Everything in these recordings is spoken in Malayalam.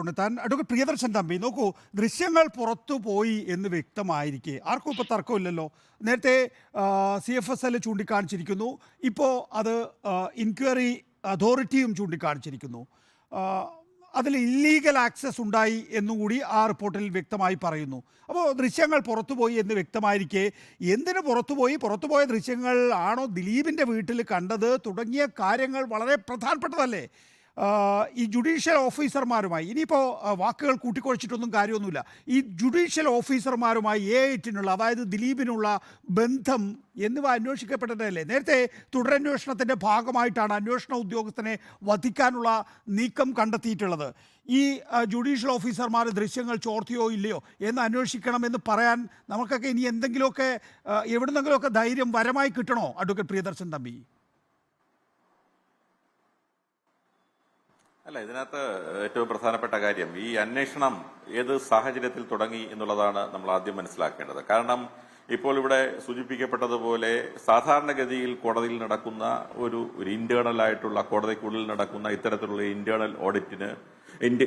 ഉണ്ട്. താൻ പ്രിയദർശൻ തമ്പി നോക്കൂ ദൃശ്യങ്ങൾ പുറത്തു പോയി എന്ന് വ്യക്തമായിരിക്കെ. ആർക്കും ഇപ്പോൾ തർക്കമില്ലല്ലോ. നേരത്തെ സി എഫ് എസ് എൽ ചൂണ്ടിക്കാണിച്ചിരിക്കുന്നു. ഇപ്പോൾ അത് ഇൻക്വയറി അതോറിറ്റിയും ചൂണ്ടിക്കാണിച്ചിരിക്കുന്നു. അതിൽ ഇല്ലീഗൽ ആക്സസ് ഉണ്ടായി എന്നുകൂടി ആ റിപ്പോർട്ടിൽ വ്യക്തമായി പറയുന്നു. അപ്പോൾ ദൃശ്യങ്ങൾ പുറത്തുപോയി എന്ന് വ്യക്തമായിരിക്കെ. എന്തിനു പുറത്തുപോയി പുറത്തുപോയ ദൃശ്യങ്ങൾ ആണോ ദിലീപിന്റെ വീട്ടിൽ കണ്ടത്? തുടങ്ങിയ കാര്യങ്ങൾ വളരെ പ്രധാനപ്പെട്ടതല്ലേ? ഈ ജുഡീഷ്യൽ ഓഫീസർമാരുമായി ഇനിയിപ്പോൾ വാക്കുകൾ കൂട്ടിക്കുഴച്ചിട്ടൊന്നും കാര്യമൊന്നുമില്ല. ഈ ജുഡീഷ്യൽ ഓഫീസർമാരുമായി എ എയ്റ്റിനുള്ള അതായത് ദിലീപിനുള്ള ബന്ധം എന്നിവ അന്വേഷിക്കപ്പെട്ടതല്ലേ? നേരത്തെ തുടരന്വേഷണത്തിന്റെ ഭാഗമായിട്ടാണ് അന്വേഷണ ഉദ്യോഗസ്ഥനെ വധിക്കാനുള്ള നീക്കം കണ്ടെത്തിയിട്ടുള്ളത്. ഈ ജുഡീഷ്യൽ ഓഫീസർമാർ ദൃശ്യങ്ങൾ ചോർത്തിയോ ഇല്ലയോ എന്ന് അന്വേഷിക്കണമെന്ന് പറയാൻ നമുക്കൊക്കെ ഇനി എന്തെങ്കിലുമൊക്കെ എവിടുന്നെങ്കിലുമൊക്കെ ധൈര്യം വരമായി കിട്ടണോ അഡ്വക്കേറ്റ് പ്രിയദർശൻ തമ്പി? അല്ല ഇതിനകത്ത് ഏറ്റവും പ്രധാനപ്പെട്ട കാര്യം ഈ അന്വേഷണം ഏത് സാഹചര്യത്തിൽ തുടങ്ങി എന്നുള്ളതാണ് നമ്മൾ ആദ്യം മനസ്സിലാക്കേണ്ടത്. കാരണം ഇപ്പോൾ ഇവിടെ സൂചിപ്പിക്കപ്പെട്ടതുപോലെ സാധാരണഗതിയിൽ കോടതിയിൽ നടക്കുന്ന ഒരു ഒരു ഇന്റേണൽ ആയിട്ടുള്ള കോടതിക്കുള്ളിൽ നടക്കുന്ന ഇത്തരത്തിലുള്ള ഇന്റേണൽ ഓഡിറ്റിന്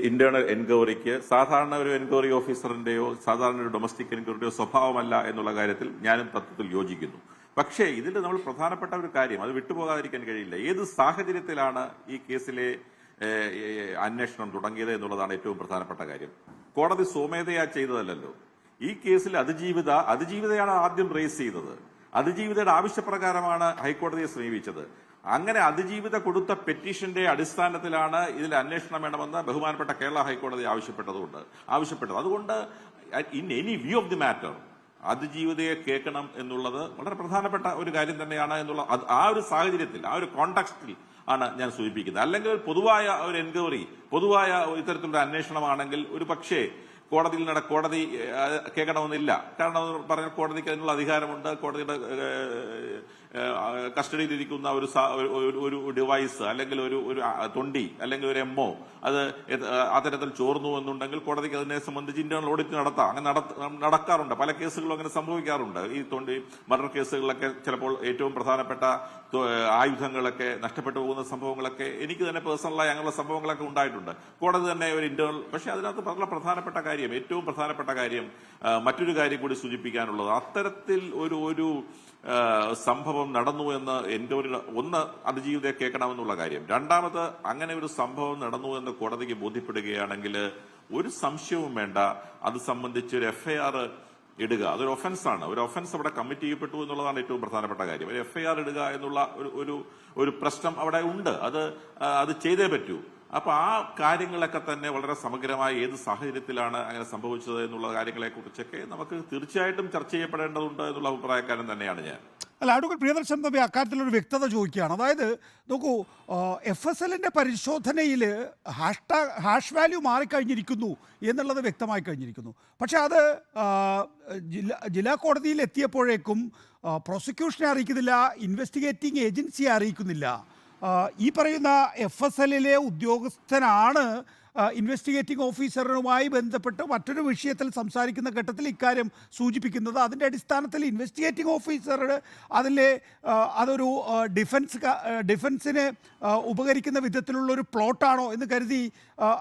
ഇന്റേണൽ എൻക്വയറിക്ക് സാധാരണ ഒരു എൻക്വയറി ഓഫീസറിന്റെയോ സാധാരണ ഒരു ഡൊമസ്റ്റിക് എൻക്വയറിയോ സ്വഭാവമല്ല എന്നുള്ള കാര്യത്തിൽ ഞാനും തത്വത്തിൽ യോജിക്കുന്നു. പക്ഷേ ഇതിൽ നമ്മൾ പ്രധാനപ്പെട്ട ഒരു കാര്യം അത് വിട്ടുപോകാതിരിക്കാൻ കഴിയില്ല. ഏത് സാഹചര്യത്തിലാണ് ഈ കേസിലെ അന്വേഷണം തുടങ്ങിയത് എന്നുള്ളതാണ് ഏറ്റവും പ്രധാനപ്പെട്ട കാര്യം. കോടതി സ്വമേധയാ ചെയ്തതല്ലല്ലോ. ഈ കേസിൽ അതിജീവിത അതിജീവിതയാണ് ആദ്യം റേസ് ചെയ്തത്. അതിജീവിതയുടെ ആവശ്യപ്രകാരമാണ് ഹൈക്കോടതിയെ സമീപിച്ചത്. അങ്ങനെ അതിജീവിത കൊടുത്ത പെറ്റീഷന്റെ അടിസ്ഥാനത്തിലാണ് ഇതിൽ അന്വേഷണം വേണമെന്ന് ബഹുമാനപ്പെട്ട കേരള ഹൈക്കോടതി ആവശ്യപ്പെട്ടതുകൊണ്ട് ആവശ്യപ്പെട്ടത്. അതുകൊണ്ട് in any view of the matter അതിജീവിതയെ കേൾക്കണം എന്നുള്ളത് വളരെ പ്രധാനപ്പെട്ട ഒരു കാര്യം തന്നെയാണ് എന്നുള്ള ആ ഒരു സാഹചര്യത്തിൽ ആ ഒരു കോണ്ടക്സ്റ്റിൽ ആണ് ഞാൻ സൂചിപ്പിക്കുന്നത്. അല്ലെങ്കിൽ പൊതുവായ ഒരു എൻക്വയറി പൊതുവായ ഇത്തരത്തിലുള്ള അന്വേഷണമാണെങ്കിൽ ഒരു പക്ഷേ കോടതിയിൽ നട കോടതി കേൾക്കണമെന്നില്ല. കാരണം പറഞ്ഞ കോടതിക്ക് അതിനുള്ള അധികാരമുണ്ട്. കോടതിയുടെ കസ്റ്റഡിയിലിരിക്കുന്ന ഒരു ഒരു- ഡിവൈസ് അല്ലെങ്കിൽ ഒരു ഒരു തൊണ്ടി അല്ലെങ്കിൽ ഒരു എംഒ അത് അത്തരത്തിൽ ചോർന്നു എന്നുണ്ടെങ്കിൽ കോടതിക്ക് അതിനെ സംബന്ധിച്ച് ഇന്റേണൽ ഓഡിറ്റ് നടത്താം. അങ്ങനെ നടക്കാറുണ്ട്. പല കേസുകളും അങ്ങനെ സംഭവിക്കാറുണ്ട്. ഈ തൊണ്ടി മർഡർ കേസുകളിലൊക്കെ ചിലപ്പോൾ ഏറ്റവും പ്രധാനപ്പെട്ട ആയുധങ്ങളൊക്കെ നഷ്ടപ്പെട്ടു പോകുന്ന സംഭവങ്ങളൊക്കെ എനിക്ക് തന്നെ പേഴ്സണലായി അങ്ങനെയുള്ള സംഭവങ്ങളൊക്കെ ഉണ്ടായിട്ടുണ്ട്. കോടതി തന്നെ ഒരു ഇന്റേണൽ പക്ഷേ അതിനകത്ത് വളരെ പ്രധാനപ്പെട്ട കാര്യം ഏറ്റവും പ്രധാനപ്പെട്ട കാര്യം മറ്റൊരു കാര്യം കൂടി സൂചിപ്പിക്കാനുള്ളത്. അത്തരത്തിൽ ഒരു ഒരു സംഭവം നടന്നു എന്ന് എന്റെ ഒരു ഒന്ന് അതിജീവിതയെ കേൾക്കണമെന്നുള്ള കാര്യം. രണ്ടാമത് അങ്ങനെ ഒരു സംഭവം നടന്നു എന്ന് കോടതിക്ക് ബോധ്യപ്പെടുകയാണെങ്കിൽ ഒരു സംശയവും വേണ്ട. അത് സംബന്ധിച്ച് ഒരു എഫ്ഐആർ ഇടുക. അതൊരു ഒഫൻസാണ് ഒരു ഒഫൻസ് അവിടെ കമ്മിറ്റ് ചെയ്യപ്പെട്ടു എന്നുള്ളതാണ് ഏറ്റവും പ്രധാനപ്പെട്ട കാര്യം. ഒരു എഫ്ഐആർ ഇടുക എന്നുള്ള ഒരു ഒരു ഒരു പ്രശ്നം അവിടെ ഉണ്ട്. അത് അത് ചെയ്തേ പറ്റൂ. അപ്പൊ ആ കാര്യങ്ങളൊക്കെ തന്നെ വളരെ സമഗ്രമായ ഏത് സാഹചര്യത്തിലാണ് അങ്ങനെ സംഭവിച്ചത് എന്നുള്ള കാര്യങ്ങളെ കുറിച്ചൊക്കെ നമുക്ക് തീർച്ചയായിട്ടും ചർച്ച ചെയ്യപ്പെടേണ്ടതുണ്ട് എന്നുള്ള അഭിപ്രായക്കാരൻ തന്നെയാണ് ഞാൻ. അല്ല അഡ്വക്കേറ്റ് പ്രിയദർശൻ തമ്പി അക്കാര്യത്തിലൊരു വ്യക്തത ചോദിക്കുകയാണ്. അതായത് നോക്കൂ എഫ് എസ് എല്ലിന്റെ പരിശോധനയിൽ ഹാഷ്ടാ ഹാഷ് വാല്യൂ മാറിക്കഴിഞ്ഞിരിക്കുന്നു എന്നുള്ളത് വ്യക്തമായി കഴിഞ്ഞിരിക്കുന്നു. പക്ഷേ അത് ജില്ലാ ജില്ലാ കോടതിയിൽ എത്തിയപ്പോഴേക്കും പ്രോസിക്യൂഷനെ അറിയിക്കുന്നില്ല ഇൻവെസ്റ്റിഗേറ്റിംഗ് ഏജൻസിയെ അറിയിക്കുന്നില്ല. ഈ പറയുന്ന എഫ് എസ് എല്ലിലെ ഉദ്യോഗസ്ഥനാണ് ഇൻവെസ്റ്റിഗേറ്റിംഗ് ഓഫീസറുമായി ബന്ധപ്പെട്ട് മറ്റൊരു വിഷയത്തിൽ സംസാരിക്കുന്ന ഘട്ടത്തിൽ ഇക്കാര്യം സൂചിപ്പിക്കുന്നത്. അതിന്റെ അടിസ്ഥാനത്തിൽ ഇൻവെസ്റ്റിഗേറ്റിംഗ് ഓഫീസറുടെ അതിലെ അതൊരു ഡിഫൻസ് ഡിഫൻസിന് ഉപകരിക്കുന്ന വിധത്തിലുള്ള ഒരു പ്ലോട്ടാണോ എന്ന് കരുതി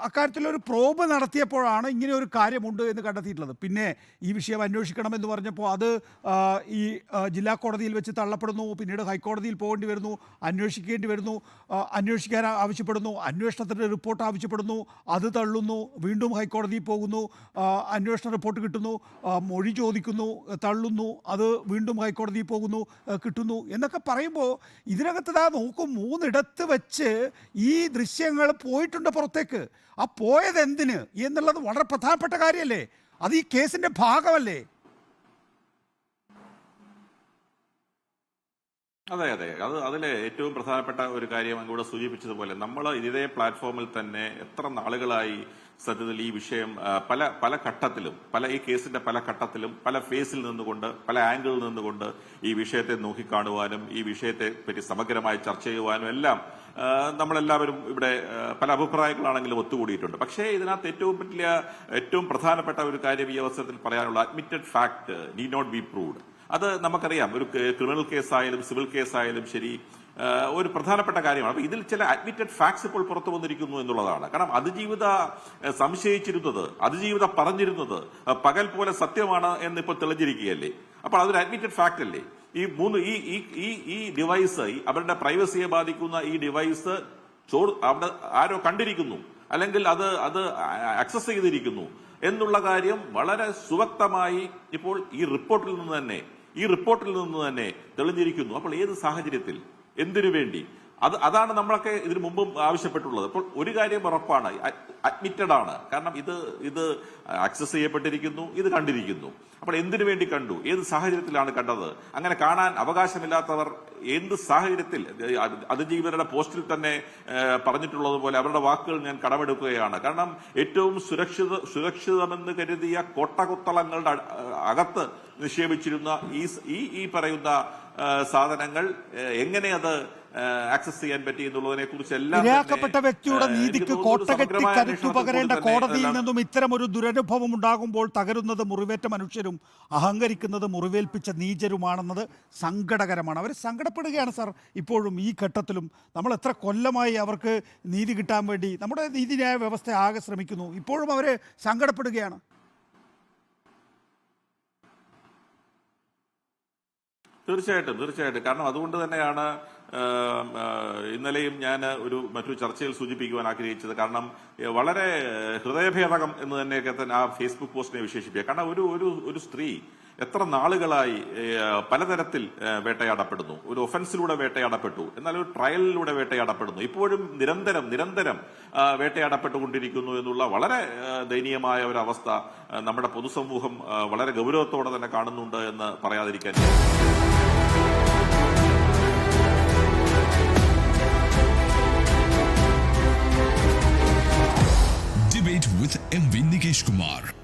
അക്കാര്യത്തിലൊരു പ്രോബ് നടത്തിയപ്പോഴാണ് ഇങ്ങനെ ഒരു കാര്യമുണ്ട് എന്ന് കണ്ടെത്തിയിട്ടുള്ളത്. പിന്നെ ഈ വിഷയം അന്വേഷിക്കണമെന്ന് പറഞ്ഞപ്പോൾ അത് ഈ ജില്ലാ കോടതിയിൽ വെച്ച് തള്ളപ്പെടുന്നു പിന്നീട് ഹൈക്കോടതിയിൽ പോകേണ്ടി വരുന്നു അന്വേഷിക്കേണ്ടി വരുന്നു അന്വേഷിക്കാൻ ആവശ്യപ്പെടുന്നു അന്വേഷണത്തിന്റെ റിപ്പോർട്ട് ആവശ്യപ്പെടുന്നു അത് തള്ളുന്നു വീണ്ടും ഹൈക്കോടതിയിൽ പോകുന്നു അന്വേഷണ റിപ്പോർട്ട് കിട്ടുന്നു മൊഴി ചോദിക്കുന്നു തള്ളുന്നു അത് വീണ്ടും ഹൈക്കോടതിയിൽ പോകുന്നു കിട്ടുന്നു എന്നൊക്കെ പറയുമ്പോൾ ഇതിനകത്ത് ഇതാ നോക്കും മൂന്നിടത്ത് വെച്ച് ഈ ദൃശ്യങ്ങൾ പോയിട്ടുണ്ട് പുറത്തേക്ക്. ആ പോയത് എന്തിന് എന്നുള്ളത് വളരെ പ്രധാനപ്പെട്ട കാര്യമല്ലേ അത് ഈ കേസിന്റെ ഭാഗമല്ലേ? അതെ അതെ. അത് അതിലെ ഏറ്റവും പ്രധാനപ്പെട്ട ഒരു കാര്യം അങ്ങോട്ട് സൂചിപ്പിച്ചതുപോലെ നമ്മൾ ഇതേ പ്ലാറ്റ്ഫോമിൽ തന്നെ എത്ര നാളുകളായി സത്യത്തിൽ ഈ വിഷയം പല പല ഘട്ടത്തിലും പല ഈ കേസിന്റെ പല ഘട്ടത്തിലും പല ഫേസിൽ നിന്നുകൊണ്ട് പല ആംഗിളിൽ നിന്നുകൊണ്ട് ഈ വിഷയത്തെ നോക്കിക്കാണുവാനും ഈ വിഷയത്തെ പറ്റി സമഗ്രമായി ചർച്ച ചെയ്യുവാനും എല്ലാം നമ്മളെല്ലാവരും ഇവിടെ പല അഭിപ്രായങ്ങളാണെങ്കിലും ഒത്തുകൂടിയിട്ടുണ്ട്. പക്ഷേ ഇതിനകത്ത് ഏറ്റവും വലിയ ഏറ്റവും പ്രധാനപ്പെട്ട ഒരു കാര്യം ഈ അവസരത്തിൽ പറയാനുള്ള admitted fact need not be proved അത് നമുക്കറിയാം. ഒരു ക്രിമിനൽ കേസായാലും സിവിൽ കേസായാലും ശരി ഒരു പ്രധാനപ്പെട്ട കാര്യമാണ്. അപ്പൊ ഇതിൽ ചില അഡ്മിറ്റഡ് ഫാക്ട്സ് ഇപ്പോൾ പുറത്തു വന്നിരിക്കുന്നു എന്നുള്ളതാണ്. കാരണം അതിജീവിത സംശയിച്ചിരുന്നത് അതിജീവിത പറഞ്ഞിരുന്നത് പകൽ പോലെ സത്യമാണ് എന്ന് ഇപ്പോൾ തെളിഞ്ഞിരിക്കുകയല്ലേ? അപ്പോൾ അതൊരു അഡ്മിറ്റഡ് ഫാക്ട് അല്ലേ? ഈ മൂന്ന് ഈ ഈ ഈ ഡിവൈസ് അവരുടെ പ്രൈവസിയെ ബാധിക്കുന്ന ഈ ഡിവൈസ് ചോ അവിടെ ആരോ കണ്ടിരിക്കുന്നു. അല്ലെങ്കിൽ അത് അത് ആക്സസ് ചെയ്തിരിക്കുന്നു. എന്നുള്ള കാര്യം വളരെ സുവക്തമായി ഇപ്പോൾ ഈ റിപ്പോർട്ടിൽ നിന്ന് തന്നെ ഈ റിപ്പോർട്ടിൽ നിന്ന് തന്നെ തെളിഞ്ഞിരിക്കുന്നു. അപ്പോൾ ഏത് സാഹചര്യത്തിൽ? എന്തിനു വേണ്ടി? അത് അതാണ് നമ്മളൊക്കെ ഇതിനു മുമ്പും ആവശ്യപ്പെട്ടുള്ളത്. അപ്പോൾ ഒരു കാര്യം ഉറപ്പാണ് അഡ്മിറ്റഡ് ആണ്. കാരണം ഇത് ഇത് ആക്സസ് ചെയ്യപ്പെട്ടിരിക്കുന്നു ഇത് കണ്ടിരിക്കുന്നു. അപ്പോൾ എന്തിനു വേണ്ടി കണ്ടു? ഏത് സാഹചര്യത്തിലാണ് കണ്ടത്? അങ്ങനെ കാണാൻ അവകാശമില്ലാത്തവർ എന്ത് സാഹചര്യത്തിൽ അത് അതിജീവിതരുടെ പോസ്റ്റിൽ തന്നെ പറഞ്ഞിട്ടുള്ളതുപോലെ അവരുടെ വാക്കുകൾ ഞാൻ കടമെടുക്കുകയാണ്. കാരണം ഏറ്റവും സുരക്ഷിത സുരക്ഷിതമെന്ന് കരുതിയ കോട്ടകുത്തളങ്ങളുടെ അകത്ത് നിക്ഷേപിച്ചിരുന്ന ഈ ഈ പറയുന്ന സാധനങ്ങൾ എങ്ങനെ അത് ആക്സസ് ചെയ്യാൻ പറ്റി എന്നുള്ളതിനെ കുറിച്ച് ഇരയാക്കപ്പെട്ട വ്യക്തിയുടെ നീതിക്ക് കോട്ടകെട്ടി സമഗ്രമായ കരുത്തു പകരേണ്ട കോടതിയിൽ നിന്നും ഇത്തരം ഒരു ദുരനുഭവം ഉണ്ടാകുമ്പോൾ തകരുന്നത് മുറിവേറ്റ മനുഷ്യരും അഹങ്കരിക്കുന്നത് മുറിവേൽപ്പിച്ച നീചരുമാണെന്നത് സങ്കടകരമാണ്. അവർ സങ്കടപ്പെടുകയാണ് സാർ ഇപ്പോഴും ഈ ഘട്ടത്തിലും. നമ്മൾ എത്ര കൊല്ലമായി അവർക്ക് നീതി കിട്ടാൻ വേണ്ടി നമ്മുടെ നീതിന്യായ വ്യവസ്ഥ ആകെ ശ്രമിക്കുന്നു. ഇപ്പോഴും അവർ സങ്കടപ്പെടുകയാണ്. തീർച്ചയായിട്ടും തീർച്ചയായിട്ടും. കാരണം അതുകൊണ്ട് തന്നെയാണ് ഇന്നലെയും ഞാൻ ഒരു മറ്റു ചർച്ചയിൽ സൂചിപ്പിക്കുവാൻ ആഗ്രഹിച്ചത്. കാരണം വളരെ ഹൃദയഭേദകം എന്ന് തന്നെയൊക്കെ തന്നെ ആ ഫേസ്ബുക്ക് പോസ്റ്റിനെ വിശേഷിപ്പിക്കുക. കാരണം ഒരു ഒരു ഒരു സ്ത്രീ എത്ര നാളുകളായി പലതരത്തിൽ വേട്ടയാടപ്പെടുന്നു. ഒരു ഒഫൻസിലൂടെ വേട്ടയാടപ്പെട്ടു. എന്നാൽ ഒരു ട്രയലിലൂടെ വേട്ടയാടപ്പെടുന്നു. ഇപ്പോഴും നിരന്തരം നിരന്തരം വേട്ടയാടപ്പെട്ടുകൊണ്ടിരിക്കുന്നു എന്നുള്ള വളരെ ദയനീയമായ ഒരു അവസ്ഥ നമ്മുടെ പൊതുസമൂഹം വളരെ ഗൗരവത്തോടെ തന്നെ കാണുന്നുണ്ട് എന്ന് പറയാതിരിക്കാൻ Debate with MV Nikesh Kumar.